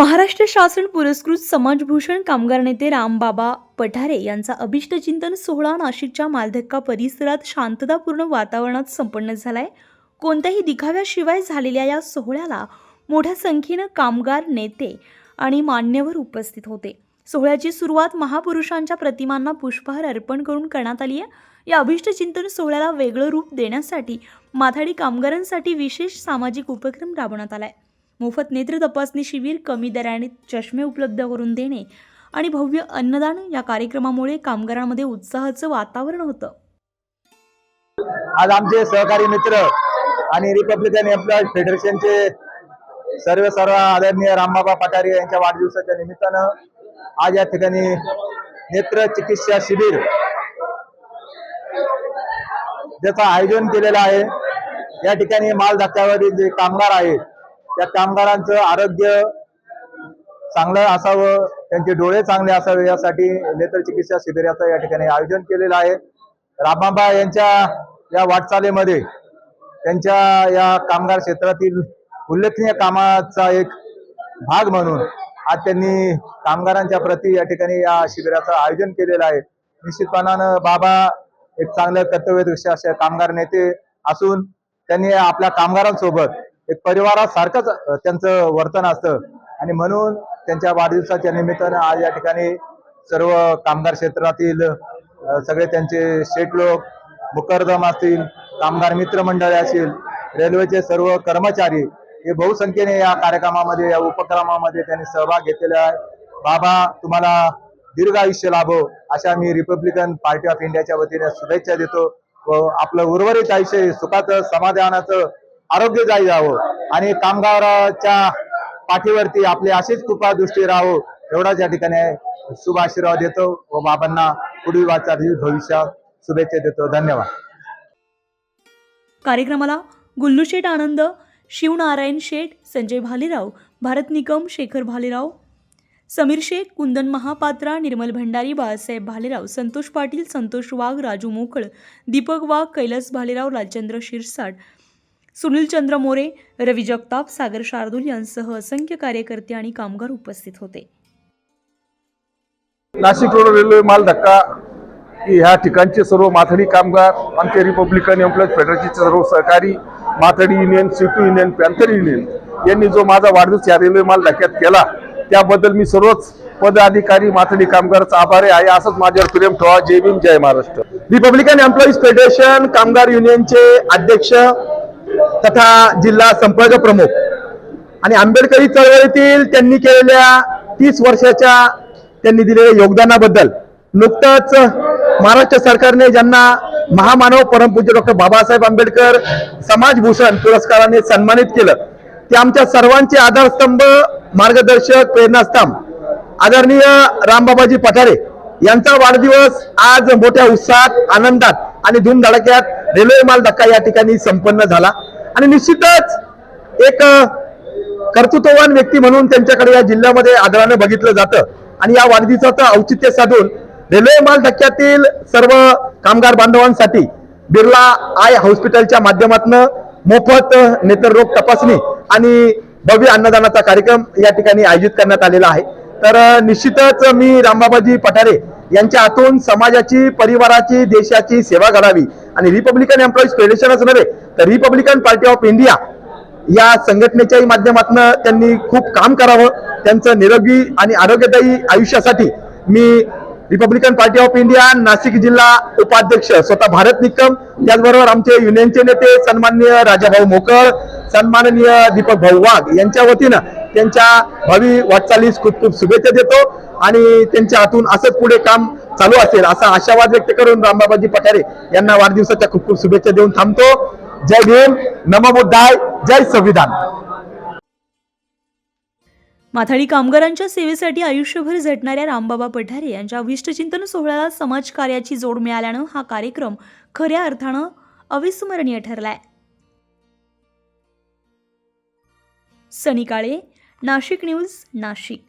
महाराष्ट्र शासन पुरस्कृत समाजभूषण कामगार नेते रामबाबा पठारे यांचा अभिष्टचिंतन सोहळा नाशिकच्या मालधक्का परिसरात शांततापूर्ण वातावरणात संपन्न झालाय. कोणत्याही दिखाव्याशिवाय झालेल्या या सोहळ्याला मोठ्या संख्येनं कामगार नेते आणि मान्यवर उपस्थित होते. सोहळ्याची सुरुवात महापुरुषांच्या प्रतिमांना पुष्पहार अर्पण करून करण्यात आली आहे. या अभिष्टचिंतन सोहळ्याला वेगळं रूप देण्यासाठी माथाडी कामगारांसाठी विशेष सामाजिक उपक्रम राबवण्यात आहे मोफत नेत्र तपासणी शिबिर कमी दराने चष्मे उपलब्ध करून देणे आणि भव्य अन्नदान या कार्यक्रमामुळे कामगारांमध्ये उत्साहाचं वातावरण होतं. आज आमचे सहकारी मित्र आणि रिपब्लिकन एम्प्लॉईज फेडरेशनचे सर्व सर्व आदरणीय रामबाबा पठारे यांच्या वाढदिवसाच्या निमित्तानं आज या ठिकाणी नेत्र चिकित्सा शिबिर ज्याचं आयोजन केलेलं आहे. या ठिकाणी माल धक्क्यावरील जे कामगार आहेत त्या कामगारांचं आरोग्य चांगलं असावं त्यांचे डोळे चांगले असावे यासाठी नेत्र चिकित्सा शिबिराचं या ठिकाणी आयोजन केलेलं आहे. रामबाबा यांच्या या वाटचालीमध्ये त्यांच्या या कामगार क्षेत्रातील उल्लेखनीय कामाचा एक भाग म्हणून आज त्यांनी कामगारांच्या प्रती या ठिकाणी या शिबिराचं आयोजन केलेलं आहे. निश्चितपणानं बाबा एक चांगलं कर्तव्यदक्ष असे कामगार नेते असून त्यांनी आपल्या कामगारांसोबत एक परिवारासारखंच त्यांचं वर्तन असतं. आणि म्हणून त्यांच्या वाढदिवसाच्या निमित्तानं आज या ठिकाणी सर्व कामगार क्षेत्रातील सगळे त्यांचे शेठ लोक मुकरदम असतील कामगार मित्र मंडळे असतील रेल्वेचे सर्व कर्मचारी हे बहुसंख्येने या कार्यक्रमामध्ये या उपक्रमामध्ये त्यांनी सहभाग घेतलेला आहे. बाबा तुम्हाला दीर्घ आयुष्य लाभो अशा मी रिपब्लिकन पार्टी ऑफ इंडियाच्या वतीने शुभेच्छा देतो. व आपलं उर्वरित आयुष्य सुखाचं समाधानाचं आरोग्यदायी जाई जावं आणि कामगाराच्या पाठीवरती आपली अशीच कृपा दृष्टी राहो एवढाच या ठिकाणी शुभ आशीर्वाद देतो व बाबांना पुढील वाटचाली भविष्यात शुभेच्छा देतो. धन्यवाद. कार्यक्रमाला गुल्लू शेठ आनंद शिवनारायण शेठ संजय भालेराव भारत निकम शेखर भालेराव समीर शेख कुंदन महापात्रा निर्मल भंडारी बाळासाहेब भालेराव संतोष पाटील संतोष वाघ राजू मोकळ दीपक वाघ कैलास भालेराव राजेंद्र शिरसाट सुनील चंद्र मोरे रवी जगताप सागर शार्दूल यांसह असंख्य कार्यकर्ते आणि कामगार उपस्थित होते. नाशिक रोड रेल्वे माल धक्का की ह्या ठिकाणचे सर्व माथडी कामगार आमचे रिपब्लिकन एम्प्लॉईज फेडरेशनचे सर्व सहकारी Mathadi union CITU union panther union यांनी जो माझा वाढदिवस या रेल्वे माल धक्क्यात केला त्याबद्दल मी सर्वच पदाधिकारी माथडी कामगारचा आभारी आहे असंच माझ्यावर प्रेम ठेवा. जय भीम जय महाराष्ट्र. रिपब्लिकन एम्प्लॉईज फेडरेशन कामगार युनियनचे अध्यक्ष तथा जिल्हा संपर्क प्रमुख. आणि आंबेडकरी चळवळीतील त्यांनी केलेल्या तीस वर्षाच्या त्यांनी दिलेल्या योगदानाबद्दल नुकतंच महाराष्ट्र सरकारने ज्यांना महामानव परमपूज्य डॉक्टर बाबासाहेब आंबेडकर समाजभूषण पुरस्काराने सन्मानित केलं ते आमच्या सर्वांचे आधारस्तंभ मार्गदर्शक प्रेरणास्तंभ. आदरणीय रामबाबाजी पठारे यांचा वाढदिवस आज मोठ्या उत्साहात आनंदात आणि धूमधडाक्यात रेल्वे माल धक्का या ठिकाणी संपन्न झाला. आणि निश्चितच एक कर्तृत्ववान व्यक्ती म्हणून त्यांच्याकडे या जिल्ह्यामध्ये आदराने बघितलं जातं. आणि या वाढदिवसाचं औचित्य साधून रेल्वे माल धक्क्यातील सर्व कामगार बांधवांसाठी बिर्ला आय हॉस्पिटलच्या माध्यमातून मोफत नेत्ररोग तपासणी आणि भव्य अन्नदानाचा कार्यक्रम या ठिकाणी आयोजित करण्यात आलेला आहे. तर निश्चितच मी रामबाबाजी पठारे यांच्या हातून समाजाची परिवाराची देशाची सेवा करावी आणि रिपब्लिकन एम्प्लॉईज फेडरेशनच नव्हे तर रिपब्लिकन पार्टी ऑफ इंडिया या संघटनेच्याही माध्यमातून त्यांनी खूप काम करावं. त्यांचं निरोगी आणि आरोग्यदायी आयुष्यासाठी मी Republican party of India Nashik जिल्हा उपाध्यक्ष स्वतः भारत निकम त्याचबरोबर आमचे युनियनचे नेते सन्माननीय राजाभाऊ मोकळ सन्माननीय दीपक भाऊ वाघ यांच्या वतीनं त्यांच्या भावी वाटचालीस खूप खूप शुभेच्छा देतो आणि त्यांच्या हातून असंच पुढे काम चालू असेल असा आशावाद व्यक्त करून रामबाबाजी पठारे यांना वाढदिवसाच्या खूप खूप शुभेच्छा देऊन थांबतो. जय भीम नमो बुद्धाय जय संविधान. माथाडी कामगारांच्या सेवेसाठी आयुष्यभर झटणाऱ्या रामबाबा पठारे यांच्या अभिष्टचिंतन सोहळ्याला समाजकार्याची जोड मिळाल्यानं हा कार्यक्रम खऱ्या अर्थानं अविस्मरणीय ठरलाय. सनी काळे नाशिक न्यूज नाशिक.